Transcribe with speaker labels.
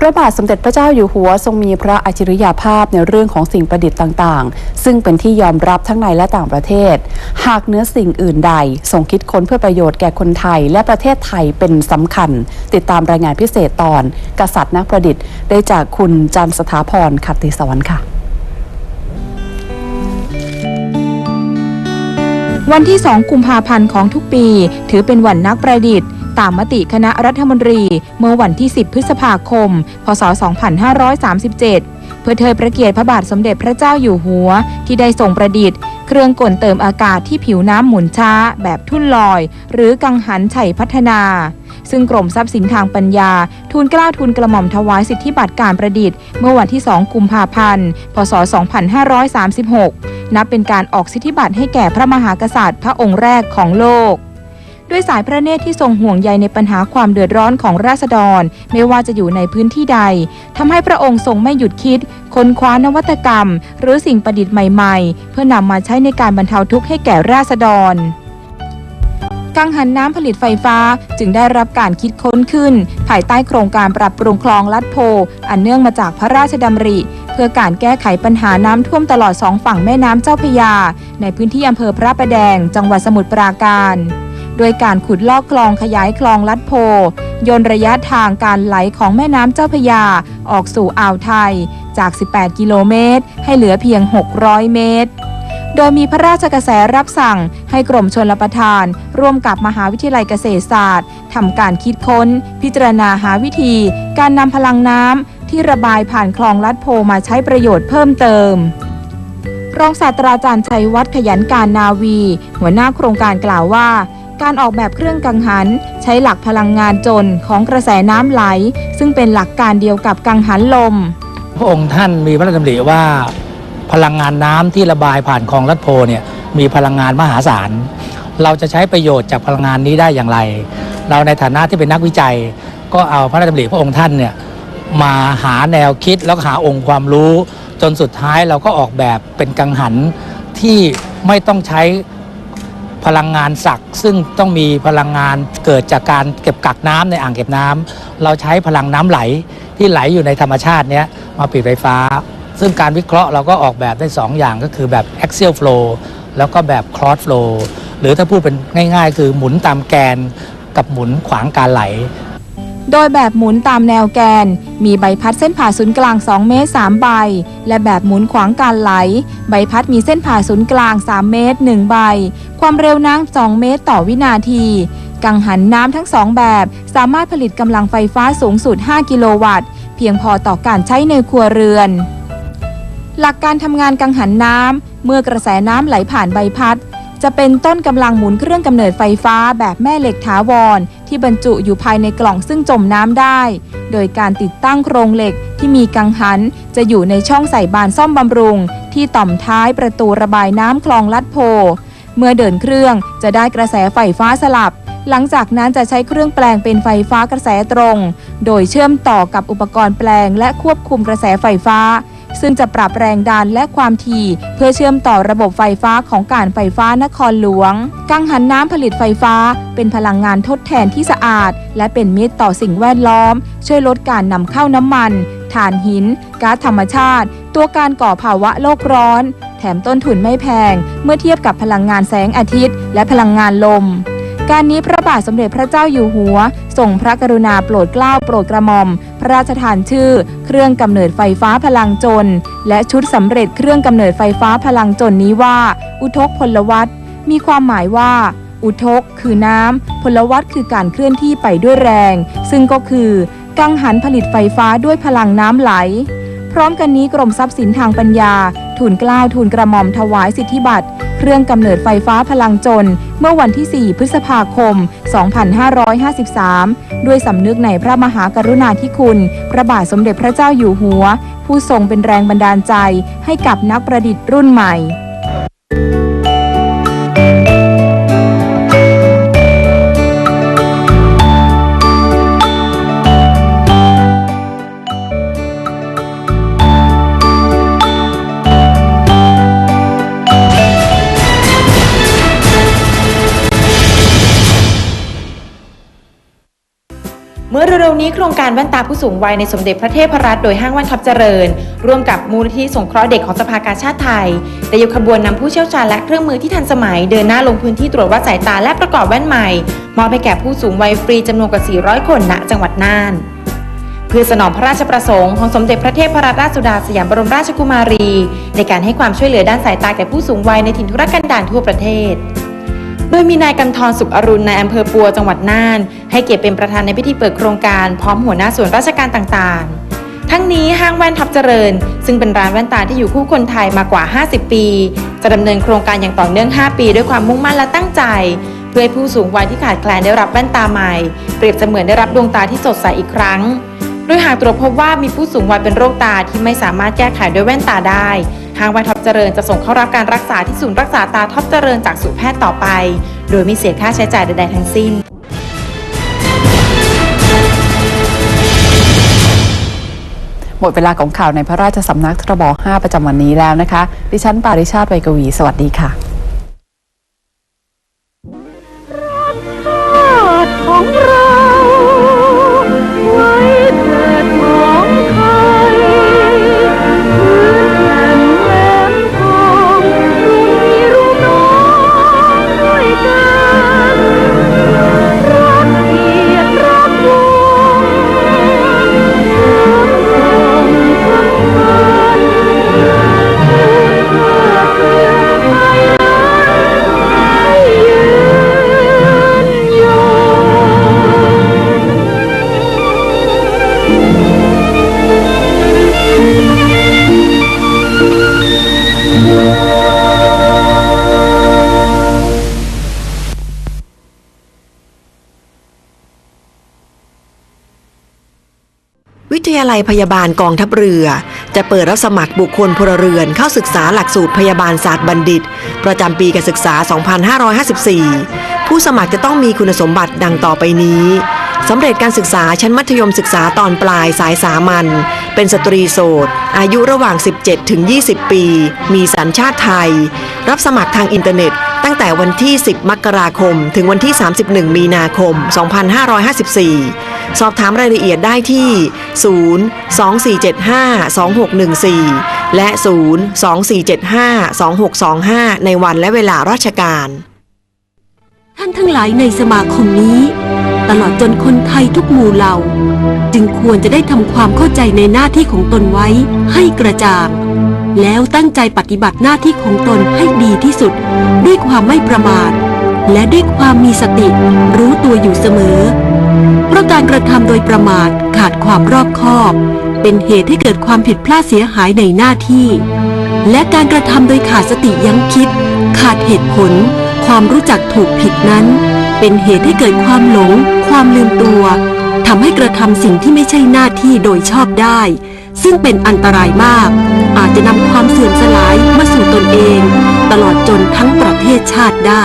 Speaker 1: พระบาทสมเด็จพระเจ้าอยู่หัวทรงมีพระอัจฉริยภาพในเรื่องของสิ่งประดิษฐ์ต่างๆ ซึ่งเป็นที่ยอมรับทั้งในและต่างประเทศ หากเนื้อสิ่งอื่นใดทรงคิดค้นเพื่อประโยชน์แก่คนไทยและประเทศไทยเป็นสำคัญ ติดตามรายงานพิเศษตอน กษัตริย์นักประดิษฐ์ ได้จากคุณจันทร์สถาพรขัตติสวรรค์ค่ะ
Speaker 2: วันที่ 2 กุมภาพันธ์ของทุกปี ถือเป็นวันนักประดิษฐ์ ตามมติคณะรัฐมนตรีเมื่อวันที่ 10 พฤษภาคม พศ 2537 เพื่อเทิดพระเกียรติพระบาทสมเด็จพระเจ้าอยู่หัว ที่ได้ทรงประดิษฐ์ เครื่องกลเติมอากาศที่ผิวน้ำหมุนช้า แบบทุ่นลอย หรือกังหันไฉพัฒนา ซึ่งกรมทรัพย์สินทางปัญญา ทูลกล้าทูลกระหม่อมถวายสิทธิบัตรการประดิษฐ์เมื่อวันที่ 2 กุมภาพันธ์ พศ 2536 นับเป็นการออกสิทธิบัตรให้แก่พระมหากษัตริย์พระองค์แรกของโลก ด้วยสายพระเนตรที่ทรงห่วงใยในปัญหาความเดือดร้อนของราษฎร ไม่ว่าจะอยู่ในพื้นที่ใดทำให้พระองค์ทรงไม่หยุดคิด ค้นคว้านวัตกรรม หรือสิ่งประดิษฐ์ใหม่ๆ เพื่อนำมาใช้ในการบรรเทาทุกข์ให้แก่ราษฎรกังหันน้ำผลิตไฟฟ้าจึงได้รับการคิดค้นขึ้น ภายใต้โครงการปรับปรุงคลองลัดโพ อันเนื่องมาจากพระราชดำริ เพื่อการแก้ไขปัญหาน้ำท่วมตลอดสองฝั่งแม่น้ำเจ้าพยา ในพื้นที่อำเภอพระประแดง จังหวัดสมุทรปราการ โดยการขุดลอกคลองขยายคลองลัดโพยนระยะทางการไหลของแม่น้ำเจ้าพยา ออกสู่อ่าวไทยจาก 18 กิโลเมตร ให้เหลือเพียง 600 เมตร โดยมีพระราชกระแสรับสั่งให้กรมชลประทาน ร่วมกับมหาวิทยาลัยเกษตรศาสตร์ทำการคิดค้น พิจารณาหาวิธี การนำพลังน้ำที่ระบายผ่านคลองลัดโพมาใช้ประโยชน์เพิ่มเติมรองศาสตราจารย์ชัยวัฒน์ขยันการนาวี หัวหน้าโครงการกล่าวว่า การออกแบบเครื่องกังหัน ใช้หลักพลังงานจนของกระแสน้ำไหล ซึ่งเป็นหลักการเดียวกับกังหันลม
Speaker 3: พระองค์ท่านมีพระราชดำริว่า พลังงานน้ำที่ระบายผ่านคลองลัดโพเนี่ยมีพลังงานมหาศาล เราจะใช้ประโยชน์จากพลังงานนี้ได้อย่างไร เราในฐานะที่เป็นนักวิจัย ก็เอาพระราชดำริพระองค์ท่านเนี่ยมาหาแนวคิดแล้วหาองค์ความรู้ จนสุดท้ายเราก็ออกแบบเป็นกังหันที่ไม่ต้องใช้ พลังงานสักซึ่งต้องมีพลังงานเกิดจากการเก็บกักน้ำในอ่างเก็บน้ำเราใช้พลังน้ำไหลที่ไหลอยู่ในธรรมชาติเนี้ยมาผลิตไฟฟ้า ซึ่งการวิเคราะห์เราก็ออกแบบได้ 2 อย่างก็คือแบบ axial flow แล้วก็แบบ cross flow หรือถ้าพูดเป็นง่าย ๆ คือหมุนตามแกนกับหมุนขวางการไหล
Speaker 2: โดยแบบหมุนตามแนวแกน มีใบพัดเส้นผ่าศูนย์กลาง 2 เมตร 3 ใบ และแบบหมุนขวางการไหล ใบพัดมีเส้นผ่าศูนย์กลาง 3 เมตร 1 ใบ ความเร็วน้ำ2เมตรต่อวินาที กังหันน้ำทั้ง 2 แบบ สามารถผลิตกำลังไฟฟ้าสูงสุด 5 กิโลวัตต์ เพียงพอต่อการใช้ในครัวเรือน หลักการทำงานกังหันน้ำเมื่อกระแสน้ำไหลผ่านใบพัด จะเป็นต้นกำลังหมุนเครื่องกำเนิดไฟฟ้าแบบแม่เหล็กถาวร ที่บรรจุอยู่ภายในกล่องซึ่งจมน้ำได้ โดยการติดตั้งโครงเหล็กที่มีกังหัน จะอยู่ในช่องใส่บานซ่อมบำรุง ที่ต่อมท้ายประตูระบายน้ำคลองลัดโพ เมื่อเดินเครื่องจะได้กระแสไฟฟ้าสลับ หลังจากนั้นจะใช้เครื่องแปลงเป็นไฟฟ้ากระแสตรง โดยเชื่อมต่อกับอุปกรณ์แปลงและควบคุมกระแสไฟฟ้า ซึ่งจะปรับแรงดันและความถี่เพื่อเชื่อมต่อระบบไฟฟ้าของการไฟฟ้านครหลวง กังหันน้ำผลิตไฟฟ้า เป็นพลังงานทดแทนที่สะอาด และเป็นมิตรต่อสิ่งแวดล้อม ช่วยลดการนำเข้าน้ำมันถ่านหิน ก๊าซธรรมชาติ ตัวการก่อภาวะโลกร้อน แถมต้นทุนไม่แพง เมื่อเทียบกับพลังงานแสงอาทิตย์ และพลังงานลม การนี้พระบาทสมเด็จพระเจ้าอยู่หัวทรงพระกรุณาโปรดเกล้าโปรดกระหม่อม พระราชทานชื่อ เครื่องกำเนิดไฟฟ้าพลังจนและชุดสำเร็จเครื่องกำเนิดไฟฟ้าพลังจนนี้ว่า อุทกพลวัตมีความหมายว่า อุทกคือน้ำพลวัตคือการเคลื่อนที่ไปด้วยแรง ซึ่งก็คือ กังหันผลิตไฟฟ้าด้วยพลังน้ำไหล พร้อมกันนี้กรมทรัพย์สินทางปัญญาทูลเกล้าทูลกระหม่อมถวายสิทธิบัตร รื่องกำเนิดไฟฟ้าพลังจนเมื่อวันที่ 4 พฤษภาคม 2553 ด้วยสำนึกในพระมหากรุณาธิคุณ พระบาทสมเด็จพระเจ้าอยู่หัว ผู้ทรงเป็นแรงบันดาลใจให้กับนักประดิษฐ์รุ่นใหม่
Speaker 4: โครงการแว่นตาผู้สูงวัยในสมเด็จพระเทพรัตน์โดยห้างว่นทับเจริญ ร่วมกับมูลนิธิสงเคราะห์เด็กของสภากาชาติไทยได้ยกขบวนนำผู้เชี่ยวชาญและเครื่องมือที่ทันสมัย เดินหน้าลงพื้นที่ตรวจวัดสายตาและประกอบแว่นใหม่มอบให้แก่ผู้สูงวัยฟรีจำนวนกว่า 400 คนณจังหวัดน่านเพื่อสนองพระราชประสงค์ของสมเด็จพระเทพรัตนราชสุดาสยามบรมราชกุมารี ในการให้ความช่วยเหลือด้านสายตาแก่ผู้สูงวัยในถิ่นทุรกันดารทั่วประเทศ โดยมีนายกำธรสุขอรุณนายอำเภอปัวจังหวัดน่าน ให้เกียรติเป็นประธานในพิธีเปิดโครงการพร้อมหัวหน้าส่วนราชการต่างๆทั้งนี้ห้างแว่นทับเจริญ ซึ่งเป็นร้านแว่นตาที่อยู่คู่คนไทยมากว่า 50 ปี จะดำเนินโครงการอย่างต่อเนื่อง 5 ปีด้วยความมุ่งมั่นและตั้งใจ เพื่อให้ผู้สูงวัยที่ขาดแคลนได้รับแว่นตาใหม่ เปรียบเสมือนได้รับดวงตาที่สดใสอีกครั้ง โดยหากตรวจพบว่ามีผู้สูงวัยเป็นโรคตาที่ไม่สามารถแก้ไขด้วยแว่นตาได้ทางวัยท็อปเจริญจะส่งเข้ารับการรักษาที่ศูนย์รักษาตาท็อปเจริญจากสูแพทย์ต่อไป โดยไม่เสียค่าใช้จ่ายใดๆทั้งสิ้น
Speaker 1: หมดเวลาของข่าวในพระราชสำนักทรบ5 ประจำวันนี้แล้วนะคะ ดิฉันปาริชาติไวกวี สวัสดีค่ะ
Speaker 5: วิทยาลัยพยาบาลกองทัพเรือ จะเปิดรับสมัครบุคคลพลเรือนเข้าศึกษาหลักสูตรพยาบาลศาสตร์บัณฑิต ประจำปีการศึกษา 2554 ผู้สมัครจะต้องมีคุณสมบัติดังต่อไปนี้ สำเร็จการศึกษาชั้นมัธยมศึกษาตอนปลายสายสามัญ เป็นสตรีโสด อายุระหว่าง 17 ถึง 20 ปี มีสัญชาติไทย รับสมัครทางอินเทอร์เน็ต ตั้งแต่วันที่ 10 มกราคม ถึงวันที่ 31 มีนาคม 2554 สอบถามรายละเอียดได้ที่ 0 2475 2614 และ 0 2475 2625 ในวันและเวลาราชการ
Speaker 6: ท่านทั้งหลายในสมาคมนี้ ตลอดจนคนไทยทุกหมู่เหล่า จึงควรจะได้ทำความเข้าใจในหน้าที่ของตนไว้ให้กระจ่างแล้วตั้งใจปฏิบัติหน้าที่ของตนให้ดีที่สุด ด้วยความไม่ประมาท และด้วยความมีสติรู้ตัวอยู่เสมอ เพราะการกระทำโดยประมาทขาดความรอบคอบ เป็นเหตุให้เกิดความผิดพลาดเสียหายในหน้าที่ และการกระทำโดยขาดสติยั้งคิด ขาดเหตุผล ความรู้จักถูกผิดนั้น เป็นเหตุให้เกิดความหลง ความลืมตัวทำให้กระทำสิ่งที่ไม่ใช่หน้าที่โดยชอบได้ ซึ่งเป็นอันตรายมาก อาจจะนำความเสื่อมสลายมาสู่ตนเอง ตลอดจนทั้งประเทศชาติได้